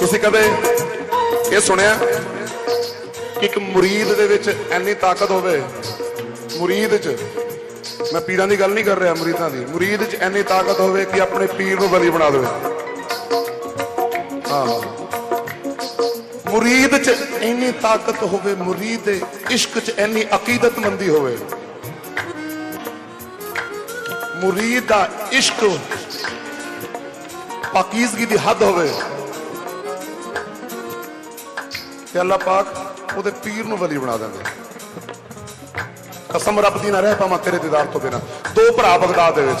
ਤੁਸੀਂ ਕਦੇ ਇਹ ਸੁਣਿਆ ਕਿ ਇੱਕ ਮੁਰੀਦ ਦੇ ਵਿੱਚ ਐਨੀ ਤਾਕਤ ਹੋਵੇ? ਮੁਰੀਦ 'ਚ। ਮੈਂ ਪੀਰਾਂ ਦੀ ਗੱਲ ਨਹੀਂ ਕਰ ਰਿਹਾ, ਮੁਰੀਦਾਂ ਦੀ। ਮੁਰੀਦ 'ਚ ਐਨੀ ਤਾਕਤ ਹੋਵੇ ਕਿ ਆਪਣੇ ਪੀਰ ਨੂੰ ਬਲੀ ਬਣਾ ਦੇਵੇ। ਹਾਂ। ਮੁਰੀਦ 'ਚ ਇੰਨੀ ਤਾਕਤ ਹੋਵੇ, ਮੁਰੀਦ ਦੇ ਇਸ਼ਕ 'ਚ ਇੰਨੀ ਅਕੀਦਤਮੰਦੀ ਹੋਵੇ। ਮੁਰੀਦ ਦਾ ਇਸ਼ਕ ਪਾਕੀਜ਼ਗੀ ਦੀ ਹੱਦ ਹੋਵੇ। ਤੇ ਅੱਲਾਹ ਪਾਕ, ਉਹਦੇ ਪੀਰ ਨੂੰ ਵਲੀ ਬਣਾ ਦਿੰਦੇ ਕਸਮ ਰੱਬ ਦੀ ਨਾ ਰਹਿ ਪਾਵਾਂ ਤੇਰੇ ਦੀਦਾਰ ਤੋਂ ਬਿਨਾ। ਦੋ ਭਰਾ ਬਗਦਾਦ ਦੇ ਵਿੱਚ।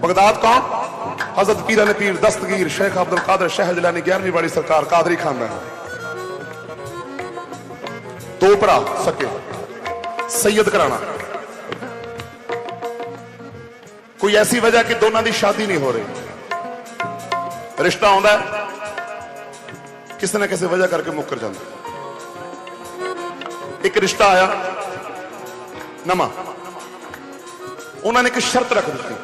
ਬਗਦਾਦ ਕੌਣ? ਹਜ਼ਰਤ ਪੀਰਾਂ ਨੇ ਪੀਰ ਦਸਤਗੀਰ, ਸ਼ੇਖ ਅਬਦੁਲ ਕਾਦਰ ਸ਼ਹਿਰ ਜਲਾਨੀ 11ਵੀਂ ਵਾਲੀ ਸਰਕਾਰ, ਕਾਦਰੀ ਖਾਨਦਾਨ। ਦੋ ਭਰਾ ਸਕੇ। ਸੈयद ਕਰਾਣਾ। ਕੋਈ ਐਸੀ ਵਜ੍ਹਾ ਕਿ ਦੋਨਾਂ ਦੀ ਸ਼ਾਦੀ ਨਹੀਂ ਹੋ ਰਹੀ? ਰਿਸ਼ਤਾ ਆਉਂਦਾ ਕਿਸੇ ਨਾ ਕਿਸੇ ਵਜ੍ਹਾ ਕਰਕੇ ਮੁੱਕਰ ਜਾਂਦਾ। ਇੱਕ ਰਿਸ਼ਤਾ ਆਇਆ, ਨਵਾਂ। ਉਹਨਾਂ ਨੇ ਇੱਕ ਸ਼ਰਤ ਰੱਖ ਦਿੱਤੀ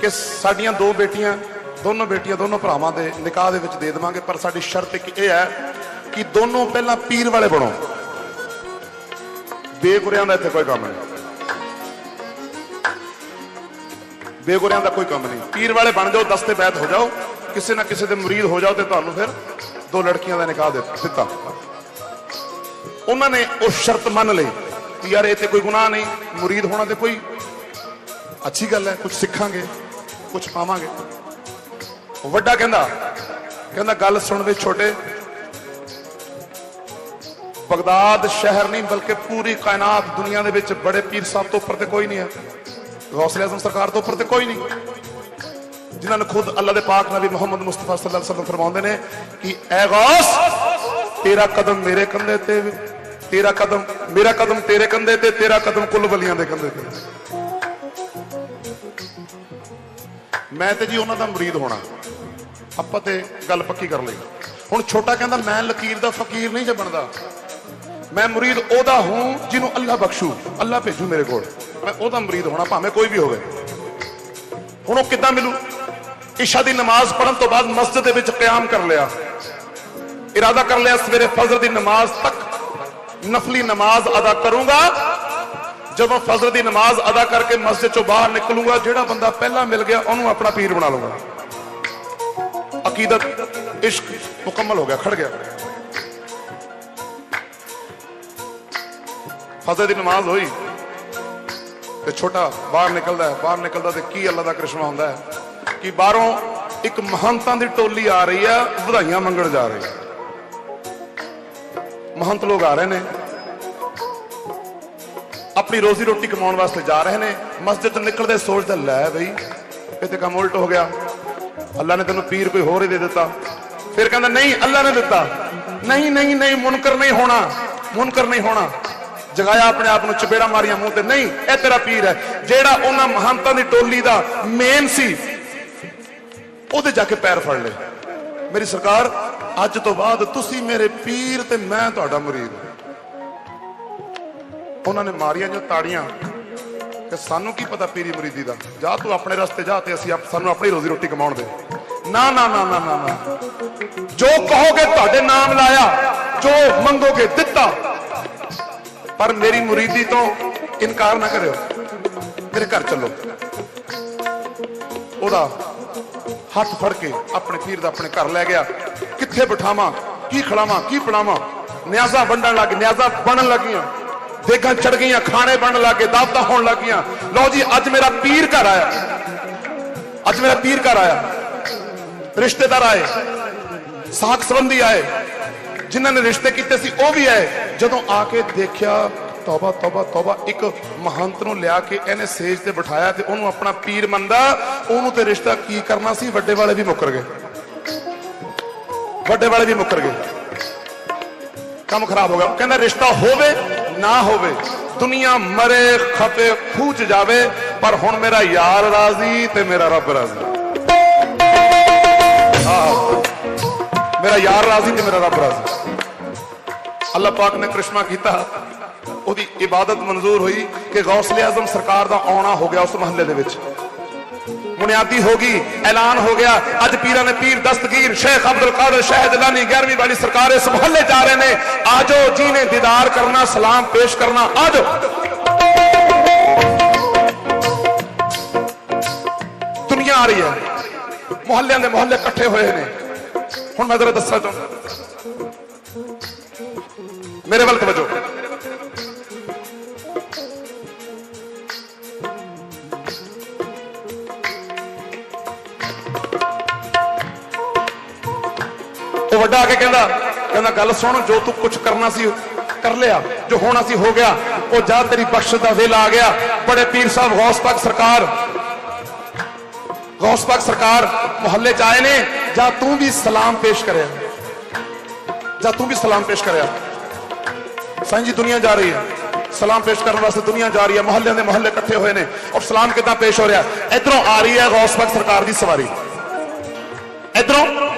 ਕਿ ਸਾਡੀਆਂ ਦੋ ਬੇਟੀਆਂ, ਦੋਨੋਂ ਬੇਟੀਆਂ ਦੋਨੋਂ ਭਰਾਵਾਂ ਦੇ ਨਿਕਾਹ ਦੇ ਵਿੱਚ ਦੇ ਦੇਵਾਂਗੇ, ਪਰ ਸਾਡੀ ਸ਼ਰਤ ਇੱਕ ਇਹ ਹੈ ਕਿ ਦੋਨੋਂ ਪਹਿਲਾਂ ਪੀਰ ਵਾਲੇ ਬਣੋ। ਬੇਗੁਰਿਆਂ ਦਾ ਇੱਥੇ ਕੋਈ ਕੰਮ ਨਹੀਂ। ਬੇਗੁਰਿਆਂ ਦਾ ਕੋਈ ਕੰਮ ਨਹੀਂ। ਪੀਰ ਵਾਲੇ ਬਣ ਜਾਓ, ਦਸਤੇ ਬੈਤ ਹੋ ਜਾਓ, ਕਿਸੇ ਨਾ ਕਿਸੇ ਦੇ ਮੁਰੀਦ ਹੋ ਜਾਓ ਤੇ ਤੁਹਾਨੂੰ ਫਿਰ ਦੋ ਲੜਕੀਆਂ ਦਾ ਨਿਕਾਹ ਦੇ ਦਿੱਤਾ। ਉਹਨਾਂ ਨੇ ਉਹ ਸ਼ਰਤ ਮੰਨ ਲਈ ਕਿ ਯਾਰ ਇਹ ਤੇ ਕੋਈ ਗੁਨਾਹ ਨਹੀਂ, ਮੁਰੀਦ ਹੋਣਾ ਤੇ ਕੋਈ ਅੱਛੀ ਗੱਲ ਹੈ ਕੁਝ ਸਿੱਖਾਂਗੇ ਕੁਝ ਪਾਵਾਂਗੇ। ਵੱਡਾ ਕਹਿੰਦਾ ਕਹਿੰਦਾ ਗੱਲ ਸੁਣ ਵੇ ਛੋਟੇ। ਬਗਦਾਦ ਸ਼ਹਿਰ ਨਹੀਂ, ਬਲਕਿ ਪੂਰੀ ਕਾਇਨਾਤ ਦੁਨੀਆ ਦੇ ਵਿੱਚ ਬੜੇ ਪੀਰ ਸਾਹਿਬ ਤੋਂ ਉੱਪਰ ਤੇ ਕੋਈ ਨਹੀਂ ਹੈ। ਗੌਸਲੇ ਆਜ਼ਮ ਸਰਕਾਰ ਤੋਂ ਉੱਪਰ ਤੇ ਕੋਈ ਨਹੀਂ। ਜਿਨ੍ਹਾਂ ਨੂੰ ਖੁਦ ਅੱਲਾ ਦੇ ਪਾਕ ਨਬੀ ਮੁਹੰਮਦ ਮੁਸਤਫਾ ਸੱਲੱਲਾਹੁ ਅਲੈਹਿ ਵਸੱਲਮ ਫਰਮਾਉਂਦੇ ਨੇ ਕਿ ਐ ਗੌਸ, ਤੇਰਾ ਕਦਮ ਮੇਰੇ ਕੰਧੇ ਤੇ ਤੇਰਾ ਕਦਮ, ਮੇਰਾ ਕਦਮ ਤੇਰੇ ਕੰਧੇ ਤੇ, ਤੇਰਾ ਕਦਮ ਕੁੱਲ ਵਲੀਆਂ ਦੇ ਕੰਧੇ ਤੇ। ਮੈਂ ਤੇ ਜੀ ਉਹਨਾਂ ਦਾ ਮੁਰੀਦ ਹੋਣਾ। ਆਪਾਂ ਤੇ ਗੱਲ ਪੱਕੀ ਕਰ ਲਈ। ਹੁਣ ਛੋਟਾ ਕਹਿੰਦਾ, ਮੈਂ ਲਕੀਰ ਦਾ ਫਕੀਰ ਨਹੀਂ ਜੇ ਬਣਦਾ। ਮੈਂ ਮੁਰੀਦ ਉਹਦਾ ਹੂੰ ਜਿਹਨੂੰ ਅੱਲਾ ਬਖਸ਼ੂ। ਅੱਲਾ ਭੇਜੂ ਮੇਰੇ ਕੋਲ। ਮੈਂ ਉਹਦਾ ਮੁਰੀਦ ਹੋਣਾ, ਭਾਵੇਂ ਕੋਈ ਵੀ ਹੋਵੇ। ਹੁਣ ਉਹ ਕਿੱਦਾਂ ਮਿਲੂ? ਇਸ਼ਾ ਦੀ ਨਮਾਜ਼ ਪੜਨ ਤੋਂ ਬਾਅਦ ਮਸਜਿਦ ਦੇ ਵਿੱਚ ਕਿਆਮ ਕਰ ਲਿਆ। ਇਰਾਦਾ ਕਰ ਲਿਆ, ਸਵੇਰੇ ਫਜਰ ਦੀ ਨਮਾਜ਼ ਤੱਕ ਨਫਲੀ ਨਮਾਜ਼ ਅਦਾ ਕਰੂੰਗਾ। ਜਦੋਂ ਫਜਰ ਦੀ ਨਮਾਜ਼ ਅਦਾ ਕਰਕੇ ਮਸਜਿਦ ਚੋਂ ਬਾਹਰ ਨਿਕਲੂਗਾ, ਜਿਹੜਾ ਬੰਦਾ ਪਹਿਲਾਂ ਮਿਲ ਗਿਆ, ਉਹਨੂੰ ਆਪਣਾ ਪੀਰ ਬਣਾ ਲਊਂਗਾ। ਅਕੀਦਤ ਇਸ਼ਕ ਮੁਕੰਮਲ ਹੋ ਗਿਆ ਖੜ ਗਿਆ। ਫਜਰ ਦੀ ਨਮਾਜ਼ ਹੋਈ ਤੇ ਛੋਟਾ ਬਾਹਰ ਨਿਕਲਦਾ ਹੈ, ਬਾਹਰ ਨਿਕਲਦਾ ਤੇ ਕੀ ਅੱਲਾ ਦਾ ਕ੍ਰਿਸ਼ਮਾ ਹੁੰਦਾ ਹੈ। ਕਿ ਬਾਹਰੋਂ ਇੱਕ ਮਹੰਤਾਂ ਦੀ ਟੋਲੀ ਆ ਰਹੀ ਆ, ਵਧਾਈਆਂ ਮੰਗਣ ਜਾ ਰਹੀ ਹੈ ਮਹੰਤ ਲੋਕ ਆ ਰਹੇ ਨੇ। ਆਪਣੀ ਰੋਜ਼ੀ ਰੋਟੀ ਕਮਾਉਣ ਵਾਸਤੇ ਜਾ ਰਹੇ ਨੇ। ਮਸਜਿਦ ਤੋਂ ਨਿਕਲਦੇ ਸੋਚਦਾ ਲੈ ਬਈ, ਇਹ ਤੇ ਕੰਮ ਉਲਟ ਹੋ ਗਿਆ। ਅੱਲਾ ਨੇ ਤੈਨੂੰ ਪੀਰ ਕੋਈ ਹੋਰ ਹੀ ਦੇ ਦਿੱਤਾ। ਫਿਰ ਕਹਿੰਦਾ, ਨਹੀਂ, ਅੱਲਾ ਨੇ ਦਿੱਤਾ। ਨਹੀਂ ਨਹੀਂ ਨਹੀਂ, ਮੁਨਕਰ ਨਹੀਂ ਹੋਣਾ। ਮੁਨਕਰ ਨਹੀਂ ਹੋਣਾ। ਜਗਾਇਆ ਆਪਣੇ ਆਪ ਨੂੰ ਚਪੇੜਾ ਮਾਰੀਆਂ ਮੂੰਹ ਤੇ। ਨਹੀਂ, ਇਹ ਤੇਰਾ ਪੀਰ ਹੈ। ਜਿਹੜਾ ਉਹਨਾਂ ਮਹੰਤਾਂ ਦੀ ਟੋਲੀ ਦਾ ਮੇਨ ਸੀ ਉਹਦੇ ਜਾ ਕੇ ਪੈਰ ਫੜ ਲਏ। ਮੇਰੀ ਸਰਕਾਰ, ਅੱਜ ਤੋਂ ਬਾਅਦ ਤੁਸੀਂ ਮੇਰੇ ਪੀਰ ਤੇ ਮੈਂ ਤੁਹਾਡਾ ਮੁਰੀਦ। ਉਹਨਾਂ ਨੇ ਮਾਰੀਆਂ ਜੋ ਤਾੜੀਆਂ। ਕਿ ਸਾਨੂੰ ਕੀ ਪਤਾ ਪੀਰੀ ਮੁਰੀਦੀ ਦਾ? ਜਾ ਤੂੰ ਆਪਣੇ ਰਸਤੇ ਜਾ ਤੇ ਅਸੀਂ ਸਾਨੂੰ ਆਪਣੀ ਰੋਜ਼ੀ ਰੋਟੀ ਕਮਾਉਣ ਦੇ। ਨਾ ਨਾ ਨਾ ਨਾ ਨਾ ਨਾ। ਜੋ ਕਹੋਗੇ ਤੁਹਾਡੇ ਨਾਮ ਲਾਇਆ, ਜੋ ਮੰਗੋਗੇ ਦਿੱਤਾ। ਪਰ ਮੇਰੀ ਮੁਰੀਦੀ ਤੋਂ ਇਨਕਾਰ ਨਾ ਕਰਿਓ। ਮੇਰੇ ਘਰ ਚੱਲੋ। ਉਹਦਾ ਹੱਥ ਫੜ ਕੇ ਆਪਣੇ ਪੀਰ ਦਾ ਆਪਣੇ ਘਰ ਲੈ ਗਿਆ। ਕਿੱਥੇ ਬਿਠਾਵਾਂ? ਕੀ ਖਿਲਾਵਾਂ ਕੀ ਪਿਲਾਵਾਂ ਨਿਆਜ਼ਾਂ ਵੰਡਣ ਲੱਗ ਨਿਆਜ਼ਾਂ ਬਣਨ ਲੱਗੀਆਂ। ਦੇਗਾਂ ਚੜ ਗਈਆਂ, ਖਾਣੇ ਬਣਨ ਲੱਗੇ ਦਾਵਤਾਂ ਹੋਣ ਲੱਗੀਆਂ ਲਓ ਜੀ, ਅੱਜ ਮੇਰਾ ਪੀਰ ਘਰ ਆਇਆ। ਅੱਜ ਮੇਰਾ ਪੀਰ ਘਰ ਆਇਆ। ਰਿਸ਼ਤੇਦਾਰ ਆਏ, ਸਾਖ ਸੰਬੰਧੀ ਆਏ। ਜਿਨ੍ਹਾਂ ਨੇ ਰਿਸ਼ਤੇ ਕੀਤੇ ਸੀ, ਉਹ ਵੀ ਆਏ। ਜਦੋਂ ਆ ਕੇ ਦੇਖਿਆ ਤੌਬਾ ਤੌਬਾ ਤੌਬਾ ਇੱਕ ਮਹੰਤ ਨੂੰ ਲਿਆ ਕੇ ਇਹਨੇ ਸੇਜ ਤੇ ਬਿਠਾਇਆ ਤੇ ਉਹਨੂੰ ਆਪਣਾ ਪੀਰ ਮੰਨਦਾ ਉਹਨੂੰ ਤੇ ਰਿਸ਼ਤਾ ਕੀ ਕਰਨਾ ਸੀ ਵੱਡੇ ਵਾਲੇ ਵੀ ਮੁੱਕਰ ਗਏ ਵੱਡੇ ਵਾਲੇ ਵੀ ਮੁੱਕਰ ਗਏ ਕੰਮ ਖਰਾਬ ਹੋ ਗਿਆ ਉਹ ਕਹਿੰਦਾ ਰਿਸ਼ਤਾ ਹੋਵੇ ਨਾ ਹੋਵੇ ਦੁਨੀਆ ਮਰੇ ਖਪੇ ਖੂਚ ਜਾਵੇ ਪਰ ਹੁਣ ਮੇਰਾ ਯਾਰ ਰਾਜ਼ੀ ਤੇ ਮੇਰਾ ਰੱਬ ਰਾਜ਼ੀ ਮੇਰਾ ਯਾਰ ਰਾਜ਼ੀ ਤੇ ਮੇਰਾ ਰੱਬ ਰਾਜ਼ੀ ਅੱਲਾਹ ਪਾਕ ਨੇ ਕ੍ਰਿਸ਼ਮਾ ਕੀਤਾ ਉਹਦੀ ਇਬਾਦਤ ਮਨਜ਼ੂਰ ਹੋਈ ਕਿ ਗੌਸਲੇ ਆਜ਼ਮ ਸਰਕਾਰ ਦਾ ਆਉਣਾ ਹੋ ਗਿਆ ਉਸ ਮਹੱਲੇ ਦੇ ਵਿੱਚ। ਬੁਨਿਆਦੀ ਹੋ ਗਈ, ਐਲਾਨ ਹੋ ਗਿਆ। ਅੱਜ ਪੀਰਾਂ ਨੇ ਪੀਰ ਦਸਤਗੀਰ ਸ਼ੇਖ ਅਬਦੁਲ ਕਾਦਰ ਸ਼ਾਹਿਦ ਲਾਨੀ 11ਵੀਂ ਵਾਲੀ ਸਰਕਾਰ ਇਸ ਮੁਹੱਲੇ ਜਾ ਰਹੇ ਨੇ। ਆਜੋ ਜੀ ਨੇ ਦੀਦਾਰ ਕਰਨਾ, ਸਲਾਮ ਪੇਸ਼ ਕਰਨਾ, ਆਜੋ। ਦੁਨੀਆ ਆ ਰਹੀ ਹੈ। ਮੁਹੱਲਿਆਂ ਦੇ ਮੁਹੱਲੇ ਇਕੱਠੇ ਹੋਏ ਨੇ। ਹੁਣ ਮੈਂ ਜ਼ਰਾ ਦੱਸਣਾ ਚਾਹੁੰਦਾ ਮੇਰੇ ਵੱਲ ਤਵੱਜੋ। ਉਹ ਆ ਕੇ ਕਹਿੰਦਾ ਕਹਿੰਦਾ, ਗੱਲ ਸੁਣ, ਜੋ ਤੂੰ ਕੁਝ ਕਰਨਾ ਸੀ, ਕਰ ਲਿਆ। ਜੋ ਹੋਣਾ ਸੀ, ਹੋ ਗਿਆ। ਉਹ ਜਾ ਤੇਰੀ ਬਖਸ਼ ਦਾ ਵੇਲਾ ਆ ਗਿਆ। ਬੜੇ ਪੀਰ ਸਾਹਿਬ, ਗੌਸ ਪਾਕ ਸਰਕਾਰ, ਗੌਸ ਪਾਕ ਸਰਕਾਰ ਮੁਹੱਲੇ ਚ ਆਏ ਨੇ। ਜਾਂ ਤੂੰ ਵੀ ਸਲਾਮ ਪੇਸ਼ ਕਰਿਆ? ਜਾਂ ਤੂੰ ਵੀ ਸਲਾਮ ਪੇਸ਼ ਕਰਿਆ? ਸਾਈਂ ਜੀ, ਦੁਨੀਆ ਜਾ ਰਹੀ ਹੈ। ਸਲਾਮ ਪੇਸ਼ ਕਰਨ ਵਾਸਤੇ ਦੁਨੀਆ ਜਾ ਰਹੀ ਹੈ। ਮੁਹੱਲਿਆਂ ਦੇ ਮੁਹੱਲੇ ਇਕੱਠੇ ਹੋਏ ਨੇ। ਔਰ ਸਲਾਮ ਕਿਦਾਂ ਪੇਸ਼ ਹੋ ਰਿਹਾ? ਇਧਰੋਂ ਆ ਰਹੀ ਹੈ ਗੌਸ ਪਾਕ ਸਰਕਾਰ ਦੀ ਸਵਾਰੀ। ਇਧਰੋਂ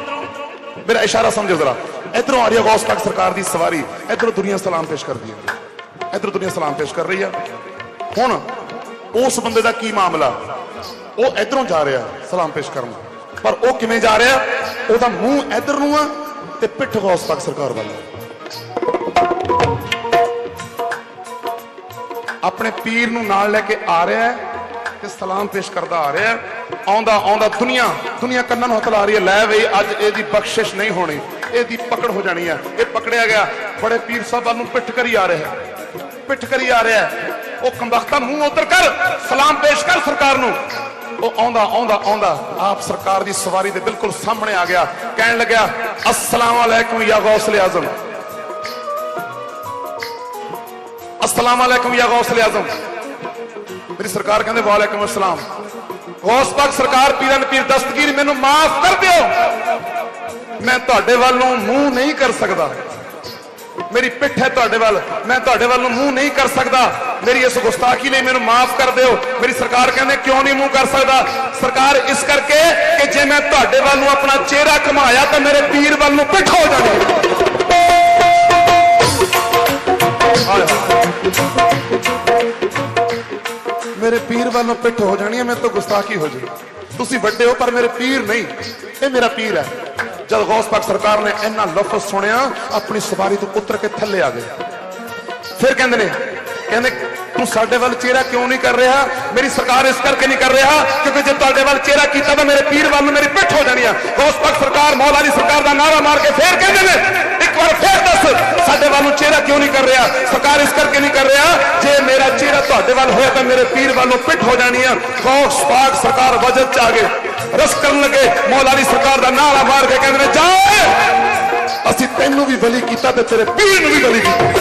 ਮੇਰਾ ਇਸ਼ਾਰਾ ਸਮਝੋ ਜ਼ਰਾ। ਇਧਰੋਂ ਆ ਰਹੀ ਹੈ ਗੌਸ ਪਾਕ ਸਰਕਾਰ ਦੀ ਸਵਾਰੀ ਇਧਰੋਂ ਦੁਨੀਆ ਸਲਾਮ ਪੇਸ਼ ਕਰਦੀ ਹੈ। ਇਧਰੋਂ ਦੁਨੀਆ ਸਲਾਮ ਪੇਸ਼ ਕਰ ਰਹੀ ਹੈ। ਹੁਣ ਉਸ ਬੰਦੇ ਦਾ ਕੀ ਮਾਮਲਾ? ਉਹ ਇਧਰੋਂ ਜਾ ਰਿਹਾ, ਸਲਾਮ ਪੇਸ਼ ਕਰਨ। ਪਰ ਉਹ ਕਿਵੇਂ ਜਾ ਰਿਹਾ? ਉਹਦਾ ਮੂੰਹ ਇਧਰ ਨੂੰ ਆ ਤੇ ਪਿੱਠ ਗੌਸ ਪਾਕ ਸਰਕਾਰ ਵੱਲ। ਆਪਣੇ ਪੀਰ ਨੂੰ ਨਾਲ ਲੈ ਕੇ ਆ ਰਿਹਾ ਤੇ ਸਲਾਮ ਪੇਸ਼ ਕਰਦਾ ਆ ਰਿਹਾ ਆਉਂਦਾ ਆਉਂਦਾ, ਦੁਨੀਆ ਦੁਨੀਆ ਕੰਨਾਂ ਨੂੰ ਹੱਥ ਲਾ ਰਹੀ ਹੈ। ਲੈ ਵੇ ਅੱਜ ਇਹਦੀ ਬਖਸ਼ਿਸ਼ ਨਹੀਂ ਹੋਣੀ। ਇਹਦੀ ਪਕੜ ਹੋ ਜਾਣੀ ਹੈ। ਇਹ ਪਕੜਿਆ ਗਿਆ। ਬੜੇ ਪੀਰ ਸਾਹਿਬਾਂ ਨੂੰ ਪਿੱਠ ਕਰੀ ਆ ਰਿਹਾ ਪਿੱਠ ਕਰੀ ਆ ਰਿਹਾ ਉਹ ਕੰਬਖਤਾ ਮੂੰਹ ਉਤਰ ਕਰ, ਸਲਾਮ ਪੇਸ਼ ਕਰ ਸਰਕਾਰ ਨੂੰ। ਉਹ ਆਉਂਦਾ ਆਉਂਦਾ ਆਉਂਦਾ। ਆਪ ਸਰਕਾਰ ਦੀ ਸਵਾਰੀ ਦੇ ਬਿਲਕੁਲ ਸਾਹਮਣੇ ਆ ਗਿਆ। ਕਹਿਣ ਲੱਗਿਆ, ਅਸਲਾਮ ਅਲੈਕੁਮ ਯਾ ਗੌਸਲ ਆਜ਼ਮ। ਅਸਲਾਮ ਅਲੈਕੁਮ ਯਾ ਗੌਸਲ ਆਜ਼ਮ। ਮੇਰੀ ਸਰਕਾਰ ਕਹਿੰਦੇ, ਵਾਲੇਕੁਮ ਅਸਲਾਮ। ਗੌਸ ਪਾਕ ਸਰਕਾਰ ਪੀਰਾਂ ਪੀਰ ਦਸਤਗੀਰ, ਮੈਨੂੰ ਮਾਫ ਕਰ ਦਿਓ। ਮੈਂ ਤੁਹਾਡੇ ਵੱਲ ਨੂੰ ਮੂੰਹ ਨਹੀਂ ਕਰ ਸਕਦਾ। ਮੇਰੀ ਪਿੱਠ ਹੈ ਤੁਹਾਡੇ ਵੱਲ, ਮੈਂ ਤੁਹਾਡੇ ਵੱਲ ਨੂੰ ਮੂੰਹ ਨਹੀਂ ਕਰ ਸਕਦਾ। ਮੇਰੀ ਇਸ ਗੁਸਤਾਖੀ ਲਈ ਮੈਨੂੰ ਮਾਫ ਕਰ ਦਿਓ। ਮੇਰੀ ਸਰਕਾਰ ਕਹਿੰਦੇ ਕਿਉਂ ਨਹੀਂ ਮੂੰਹ ਕਰ ਸਕਦਾ? ਸਰਕਾਰ ਇਸ ਕਰਕੇ ਕਿ ਜੇ ਮੈਂ ਤੁਹਾਡੇ ਵੱਲ ਨੂੰ ਆਪਣਾ ਚਿਹਰਾ ਘਮਾਇਆ ਤਾਂ ਮੇਰੇ ਪੀਰ ਵੱਲ ਨੂੰ ਪਿੱਠ ਹੋ ਜਾਣੀ ਮੇਰੇ ਪੀਰ ਵੱਲੋਂ ਪਿੱਠ ਹੋ ਜਾਣੀ ਹੈ, ਮੇਰੇ ਤੋਂ ਗੁਸਤਾਖੀ ਹੋ ਜਾਣੀ ਤੁਸੀਂ ਵੱਡੇ ਹੋ, ਪਰ ਮੇਰੇ ਪੀਰ ਨਹੀਂ। ਇਹ ਮੇਰਾ ਪੀਰ ਹੈ। ਜਦ ਗੌਸ ਪਾਕ ਸਰਕਾਰ ਨੇ ਇੰਨਾ ਲਫ਼ਜ਼ ਸੁਣਿਆ, ਆਪਣੀ ਸਵਾਰੀ ਤੋਂ ਉਤਰ ਕੇ ਥੱਲੇ ਆ ਗਏ। ਫਿਰ ਕਹਿੰਦੇ ਨੇ, ਕਹਿੰਦੇ, ਤੂੰ ਸਾਡੇ ਵੱਲ ਚਿਹਰਾ ਕਿਉਂ ਨਹੀਂ ਕਰ ਰਿਹਾ? ਮੇਰੀ ਸਰਕਾਰ ਇਸ ਕਰਕੇ ਨਹੀਂ ਕਰ ਰਿਹਾ ਕਿਉਂਕਿ ਜੇ ਤੁਹਾਡੇ ਵੱਲ ਚਿਹਰਾ ਕੀਤਾ ਤਾਂ ਮੇਰੇ ਪੀਰ ਵੱਲ ਨੂੰ ਮੇਰੀ ਪਿੱਠ ਹੋ ਜਾਣੀ ਆ ਗੌਸ ਪਾਕ ਸਰਕਾਰ ਮੌਲਾ ਦੀ ਸਰਕਾਰ ਦਾ ਨਾਰਾ ਮਾਰ ਕੇ ਫੇਰ ਕਹਿੰਦੇ ਨੇ ਇੱਕ ਵਾਰ ਫੇਰ ਦੱਸ, ਸਾਡੇ ਵੱਲ ਨੂੰ ਚਿਹਰਾ ਕਿਉਂ ਨਹੀਂ ਕਰ ਰਿਹਾ? ਸਰਕਾਰ ਇਸ ਕਰਕੇ ਨਹੀਂ ਕਰ ਰਿਹਾ, ਜੇ ਮੇਰਾ ਚਿਹਰਾ ਤੁਹਾਡੇ ਵੱਲ ਹੋਇਆ ਤਾਂ ਮੇਰੇ ਪੀਰ ਵੱਲੋਂ ਪਿੱਠ ਹੋ ਜਾਣੀ ਆ। ਗੌਸ ਪਾਕ ਸਰਕਾਰ ਵਜਦ ਚ ਆ ਗਏ। ਰਸ ਕਰਨ ਲੱਗੇ, ਮੌਲਾ ਦੀ ਸਰਕਾਰ ਦਾ ਨਾਰਾ ਮਾਰ ਕੇ ਕਹਿੰਦੇ ਨੇ, ਜਾ ਅਸੀਂ ਤੈਨੂੰ ਵੀ ਬਲੀ ਕੀਤਾ ਤੇ ਤੇਰੇ ਪੀਰ ਨੂੰ ਵੀ ਬਲੀ ਕੀਤਾ।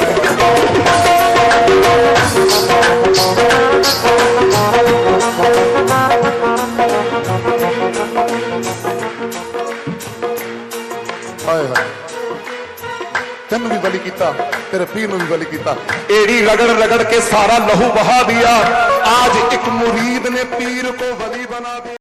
ਕੀਤਾ ਤੇਰੇ ਪੀਰ ਨੂੰ ਵੀ ਬਲੀ ਕੀਤਾ। ਏੜੀ ਰਗੜ ਰਗੜ ਕੇ ਸਾਰਾ ਲਹੂ ਬਹਾ ਦਿਆ। ਆਜ ਇੱਕ ਮੁਰੀਦ ਨੇ ਪੀਰ ਕੋ ਵਲੀ ਬਣਾ ਦਿਆ।